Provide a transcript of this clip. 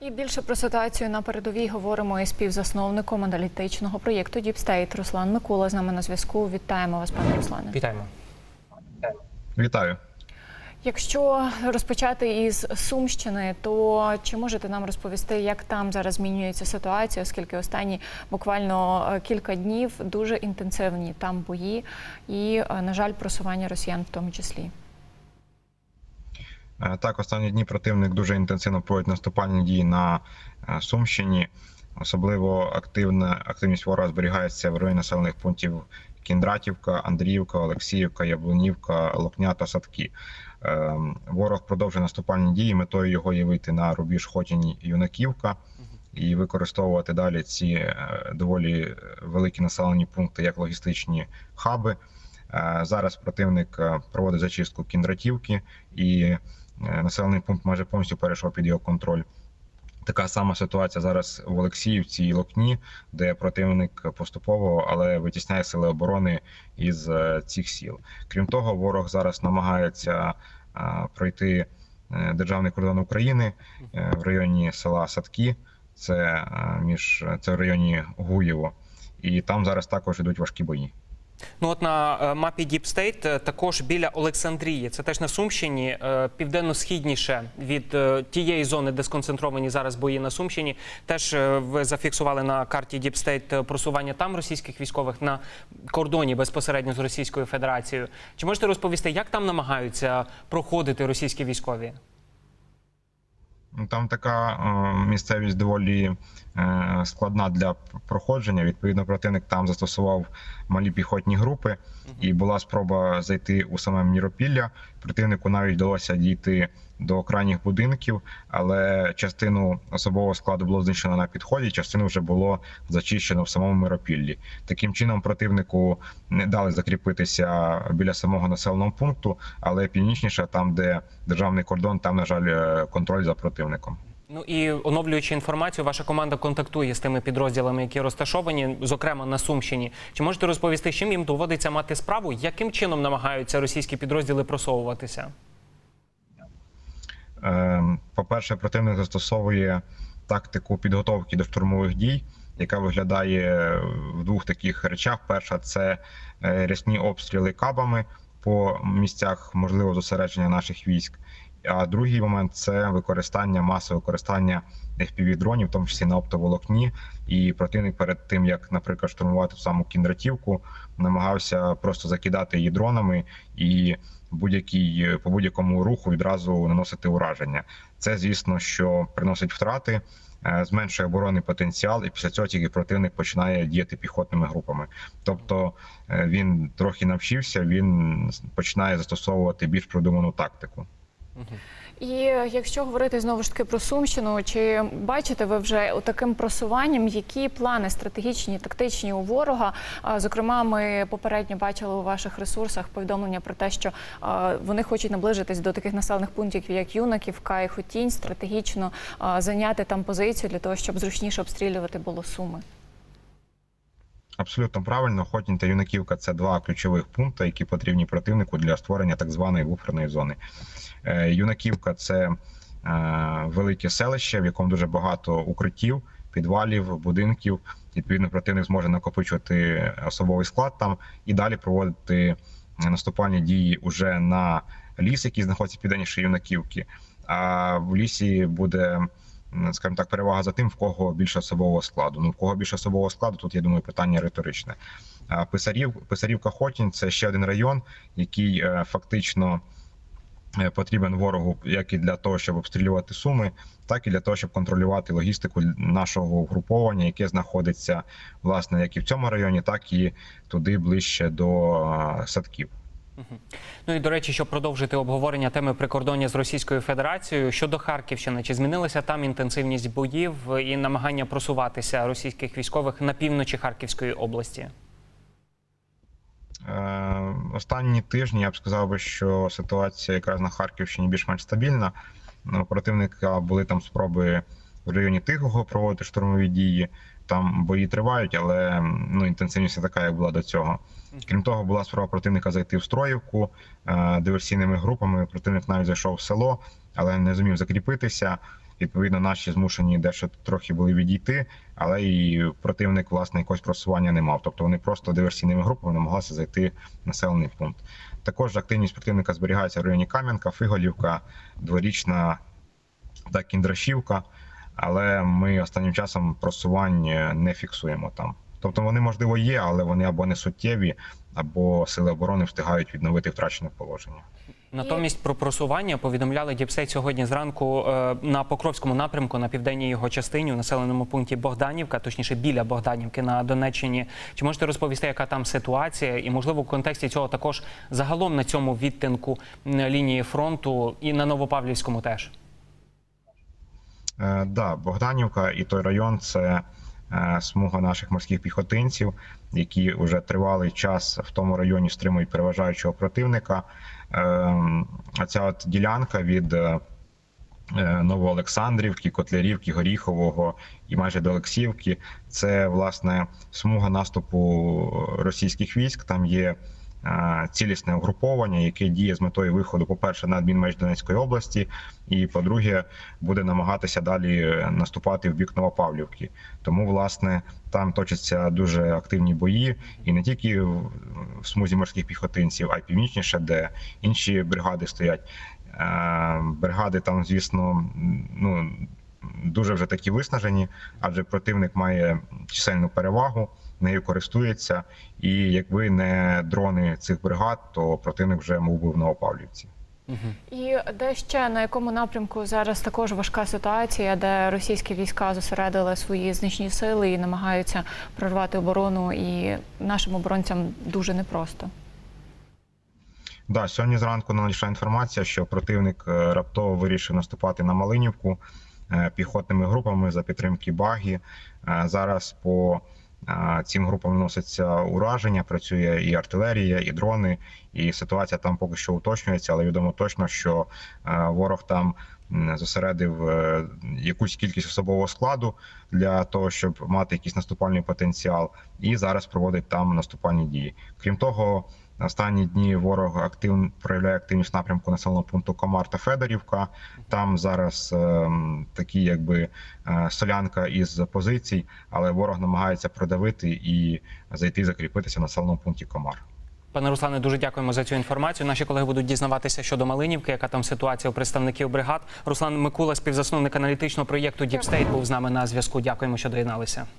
І більше про ситуацію на передовій говоримо із співзасновником аналітичного проєкту Діпстейт Руслан Микола з нами на зв'язку. Вітаємо вас, пане Руслане. Вітаємо. Вітаю. Якщо розпочати із Сумщини, то чи можете нам розповісти, як там зараз змінюється ситуація, оскільки останні буквально е, кілька днів дуже інтенсивні там бої і, е, на жаль, просування росіян в тому числі. Е, Так, останні дні противник дуже інтенсивно проводить наступальні дії на е, Сумщині. Особливо активна активність ворога зберігається в районі населених пунктів Кіндратівка, Андріївка, Олексіївка, Яблунівка, Локня та Садки. Е, Ворог продовжує наступальні дії. Метою його є вийти на рубіж Хотінь Юнаківка і використовувати далі ці е, доволі великі населені пункти як логістичні хаби. Зараз противник проводить зачистку Кіндратівки і населений пункт майже повністю перейшов під його контроль. Така сама ситуація зараз в Олексіївці і Локні, де противник поступово, але витісняє сили оборони із е, цих сіл. Крім того, ворог зараз намагається е, пройти е, державний кордон України е, в районі села Садки. Це е, між це в районі Гуєво, і там зараз також ідуть важкі бої. Ну от на е, мапі е, також біля Олександрії, це теж на Сумщині, е, південно-східніше від е, тієї зони, де сконцентровані зараз бої на Сумщині. Теж ви зафіксували на карті е, просування там російських військових на кордоні безпосередньо з Російською Федерацією. Чи можете розповісти, як там намагаються проходити російські військові? Ну, Там така е, місцевість доволі е, складна для проходження. Відповідно, противник там застосував малі піхотні групи, і була спроба зайти у саме Міропілля. Противнику навіть вдалося дійти до крайніх будинків, але частину особового складу було знищено на підході, частину вже було зачищено в самому Миропіллі. Таким чином, противнику не дали закріпитися біля самого населеного пункту, але північніше, там де державний кордон, там на жаль е, контроль за противником. Ну і оновлюючи інформацію, ваша команда контактує з тими підрозділами, які розташовані, зокрема на Сумщині. Чи можете розповісти, чим їм доводиться мати справу? Яким чином намагаються російські підрозділи просовуватися? Е, По-перше, противник застосовує тактику підготовки до штурмових дій, яка виглядає в двох таких речах: перша це е, рясні обстріли кабами по місцях можливого зосередження наших військ. А другий момент це використання масове використання fpv дронів, в тому числі на оптоволокні. І противник перед тим як, наприклад, штурмувати саму кіндратівку, намагався просто закидати її дронами і будь-який по будь-якому руху відразу наносити ураження. Це звісно, що приносить втрати, е, зменшує оборонний потенціал, і після цього тільки противник починає діяти піхотними групами. Тобто е, він трохи навчився, він починає застосовувати більш продуману тактику. І якщо говорити знову ж таки про Сумщину, чи бачите ви вже таким просуванням, які плани стратегічні, тактичні у ворога? Зокрема, ми попередньо бачили у ваших ресурсах повідомлення про те, що вони хочуть наближитись до таких населених пунктів, як Юнаківка і Хотінь, стратегічно зайняти там позицію для того, щоб зручніше обстрілювати було суми. Абсолютно правильно, Хотінь та Юнаківка це два ключових пункти, які потрібні противнику для створення так званої буферної зони. Е, Юнаківка це е, велике селище, в якому дуже багато укриттів, підвалів, будинків. Відповідно, противник зможе накопичувати особовий склад там і далі проводити наступальні дії уже на ліс, який знаходиться південніше Юнаківки. А в лісі буде скажімо так, перевага за тим, в кого більше особового складу. Ну, в кого більше особового складу, тут я думаю, питання риторичне. Писарів, Писарівка Хотінь це ще один район, який е, фактично е, потрібен ворогу як і для того, щоб обстрілювати суми, так і для того, щоб контролювати логістику нашого угруповання, яке знаходиться власне як і в цьому районі, так і туди ближче до садків. Ну і до речі, щоб продовжити обговорення теми прикордоння з Російською Федерацією щодо Харківщини, чи змінилася там інтенсивність боїв і намагання просуватися російських військових на півночі Харківської області? Е, Останні тижні я б сказав би, що ситуація якраз на Харківщині більш-менш стабільна. Ну, у противника були там спроби в районі Тихого проводити штурмові дії. Там бої тривають, але ну інтенсивність не така, як була до цього. Крім того, була спроба противника зайти в Строївку е, диверсійними групами. Противник навіть зайшов в село, але не зумів закріпитися. Відповідно, наші змушені дещо трохи були відійти, але і противник власне якогось просування не мав. Тобто вони просто диверсійними групами намагалися зайти в населений пункт. Також активність противника зберігається в районі Кам'янка, Фиголівка, Дворічна та Кіндрашівка. Але ми останнім часом просувань не фіксуємо там. Тобто вони можливо є, але вони або не суттєві, або сили оборони встигають відновити втрачене положення. Натомість про просування повідомляли Діпстейт сьогодні зранку е, на Покровському напрямку на південній його частині у населеному пункті Богданівка, точніше біля Богданівки на Донеччині. Чи можете розповісти, яка там ситуація, і можливо в контексті цього також загалом на цьому відтинку лінії фронту і на Новопавлівському теж? Е, да, Богданівка і той район це е, смуга наших морських піхотинців, які вже тривалий час в тому районі стримують переважаючого противника. Е, а ця от ділянка від е, Новоолександрівки, Котлярівки, Горіхового і майже до Олексіївки. Це власне смуга наступу російських військ. Там є цілісне угруповання, яке діє з метою виходу, по-перше, на адмінмеч Донецької області, і по-друге, буде намагатися далі е, наступати в бік Новопавлівки. Тому, власне, там точаться дуже активні бої, і не тільки в в смузі морських піхотинців, а й північніше, де інші бригади стоять. Е, Бригади там, звісно, ну дуже вже такі виснажені, адже противник має чисельну перевагу, нею користується. І якби не дрони цих бригад, то противник вже мов би в Новопавлівці. І де ще на якому напрямку зараз також важка ситуація, де російські війська зосередили свої значні сили і намагаються прорвати оборону, і нашим оборонцям дуже непросто. Да, сьогодні зранку надійшла інформація, що противник е, раптово вирішив наступати на Малинівку е, піхотними групами за підтримки багі. Е, Зараз по цим групам носиться ураження, працює і артилерія, і дрони, і ситуація там поки що уточнюється, але відомо точно, що е, ворог там зосередив е, якусь кількість особового складу для того, щоб мати якийсь наступальний потенціал, і зараз проводить там наступальні дії. Крім того. Останні дні ворог актив проявляє активність напрямку населеного пункту Комар та Федорівка. Там зараз ем, такі, якби е, солянка із позицій, але ворог намагається продавити і зайти закріпитися в населеному пункті Комар. Пане Руслане, дуже дякуємо за цю інформацію. Наші колеги будуть дізнаватися щодо Малинівки, яка там ситуація у представників бригад. Руслан Микула, співзасновник аналітичного проєкту Діпстейт, був з нами на зв'язку. Дякуємо, що доєдналися.